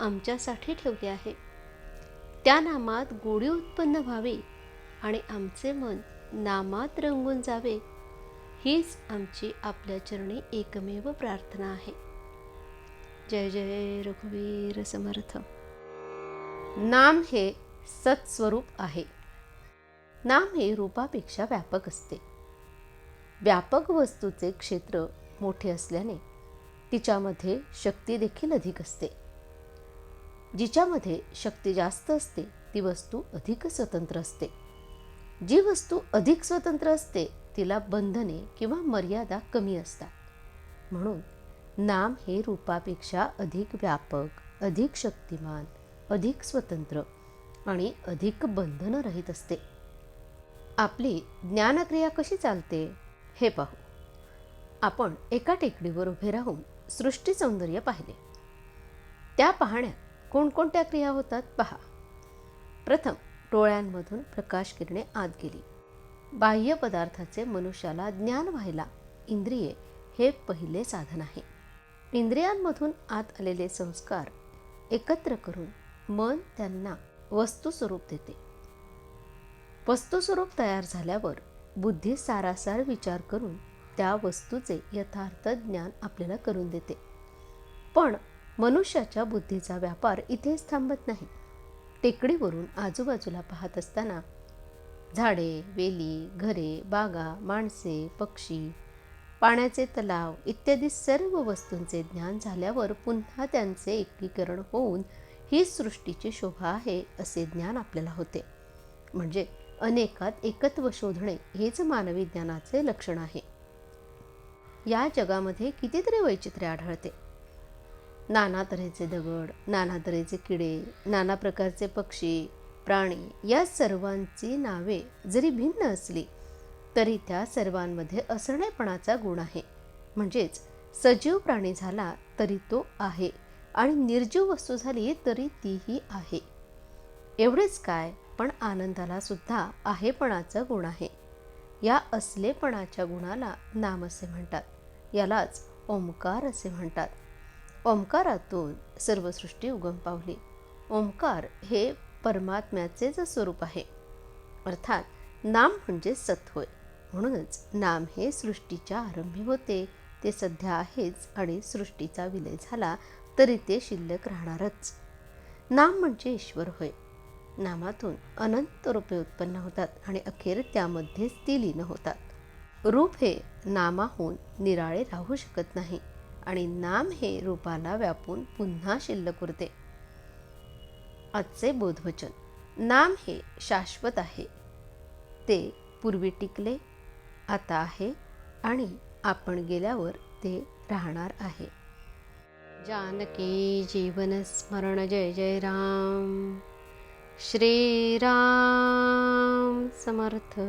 आमच्यासाठी ठेवले आहे. त्या नामात गोडी उत्पन्न व्हावी आणि आमचे मन नामात रंगून जावे हीच आमची आपल्या चरणी एकमेव प्रार्थना आहे. जय जय रघुवीर समर्थ. नाम हे सत्स्वरूप आहे. नाम हे रूपापेक्षा व्यापक असते. व्यापक वस्तूचे क्षेत्र मोठे असल्याने तिच्यामध्ये शक्ती देखील अधिक असते. जिच्यामध्ये शक्ती जास्त असते ती वस्तू अधिक स्वतंत्र असते. जी वस्तू अधिक स्वतंत्र असते तिला बंधने किंवा मर्यादा कमी असतात. म्हणून नाम हे रूपापेक्षा अधिक व्यापक अधिक शक्तिमान अधिक स्वतंत्र आणि अधिक बंधनरहित असते. आपली ज्ञानक्रिया कशी चालते? हे पाहू. आपण एका टेकडीवर उभे राहून सृष्टी सौंदर्य पाहिले. त्या पाहण्यात कोणकोणत्या क्रिया होतात पहा. प्रथम डोळ्यांमधून प्रकाश किरणे आत गेली. बाह्य पदार्थाचे मनुष्याला ज्ञान व्हायला इंद्रिये हे पहिले साधन आहे. इंद्रियांमधून आत आलेले संस्कार एकत्र करून मन त्यांना वस्तुस्वरूप देते. वस्तुस्वरूप तयार झाल्यावर बुद्धी सारासार विचार करून त्या वस्तूचे यथार्थ ज्ञान आपल्याला करून देते. पण मनुष्याच्या बुद्धीचा व्यापार इथेच थांबत नाही. टेकडीवरून आजूबाजूला पाहत असताना झाडे वेली घरे बागा माणसे पक्षी पाण्याचे तलाव इत्यादी सर्व वस्तूंचे ज्ञान झाल्यावर पुन्हा त्यांचे एकीकरण होऊन ही सृष्टीची शोभा आहे असे ज्ञान आपल्याला होते. म्हणजे अनेकात एकत्व शोधणे हेच मानवी ज्ञानाचे लक्षण आहे. या जगामध्ये कितीतरी वैचित्र्य आढळते. नाना तऱ्हेचे दगड नाना तऱ्हेचे किडे नाना प्रकारचे पक्षी प्राणी या सर्वांची नावे जरी भिन्न असली तरी त्या सर्वांमध्ये असणेपणाचा गुण आहे. म्हणजेच सजीव प्राणी झाला तरी तो आहे आणि निर्जीव वस्तू झाली तरी तीही आहे. एवढेच काय पण आनंदाला सुद्धा आहेपणाचा गुण आहे. या असलेपणाच्या गुणाला नाम असे म्हणतात. यालाच ओंकार असे म्हणतात. ओंकारातून सर्व सृष्टी उगम पावली. ओंकार हे परमात्म्याचेच स्वरूप आहे. अर्थात नाम म्हणजे सत होय म्हणूनच नाम हे सृष्टीच्या आरंभी होते. ते सध्या आहेच आणि सृष्टीचा विलय झाला तरी ते शिल्लक राहणारच. नाम म्हणजे ईश्वर होय. नामातून अनंत रूपे उत्पन्न होतात आणि अखेर त्यामध्येच ती लीन होतात. रूप हे नामाहून निराळे राहू शकत नाही. आणि नाम हे रूपाला व्यापून पुन्हा शिल्लक उरते. आजचे बोधवचन. नाम हे शाश्वत आहे. ते पूर्वी टिकले आता आहे आणि आपण गेल्यावर ते राहणार आहे. जानकी जीवन स्मरण जय जय राम. श्रीराम समर्थ.